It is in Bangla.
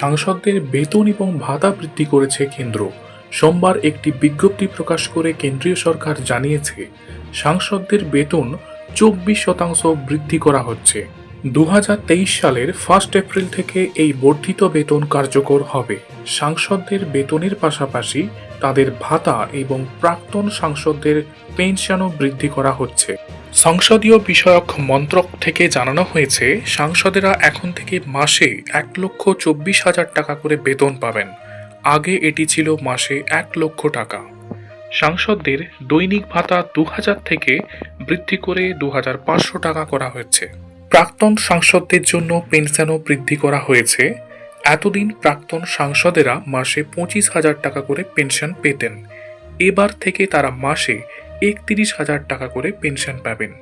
সাংসদদের বেতন এবং ভাতা বৃদ্ধি করেছে কেন্দ্র। সোমবার একটি বিজ্ঞপ্তি প্রকাশ করে কেন্দ্রীয় সরকার জানিয়েছে, সাংসদদের বেতন চব্বিশ শতাংশ বৃদ্ধি করা হচ্ছে। দু হাজার তেইশ সালের ফার্স্ট এপ্রিল থেকে এই বর্ধিত বেতন কার্যকর হবে। সাংসদদের বেতনের পাশাপাশি তাদের ভাতা এবং প্রাক্তন সাংসদদের পেনশনও বৃদ্ধি করা হচ্ছে। সংসদীয় বিষয়ক মন্ত্রক থেকে জানানো হয়েছে, সাংসদেরা এখন থেকে মাসে এক লক্ষ চব্বিশ হাজার টাকা করে বেতন পাবেন। আগে এটি ছিল মাসে এক লক্ষ টাকা। সাংসদদের দৈনিক ভাতা দু হাজার থেকে বৃদ্ধি করে দু হাজার পাঁচশো টাকা করা হয়েছে। প্রাক্তন সাংসদদের জন্য পেনশনও বৃদ্ধি করা হয়েছে। এতদিন প্রাক্তন সাংসদেরা মাসে পঁচিশ হাজার টাকা করে পেনশন পেতেন। এবার থেকে তারা মাসে একত্রিশ হাজার টাকা করে পেনশন পাবেন।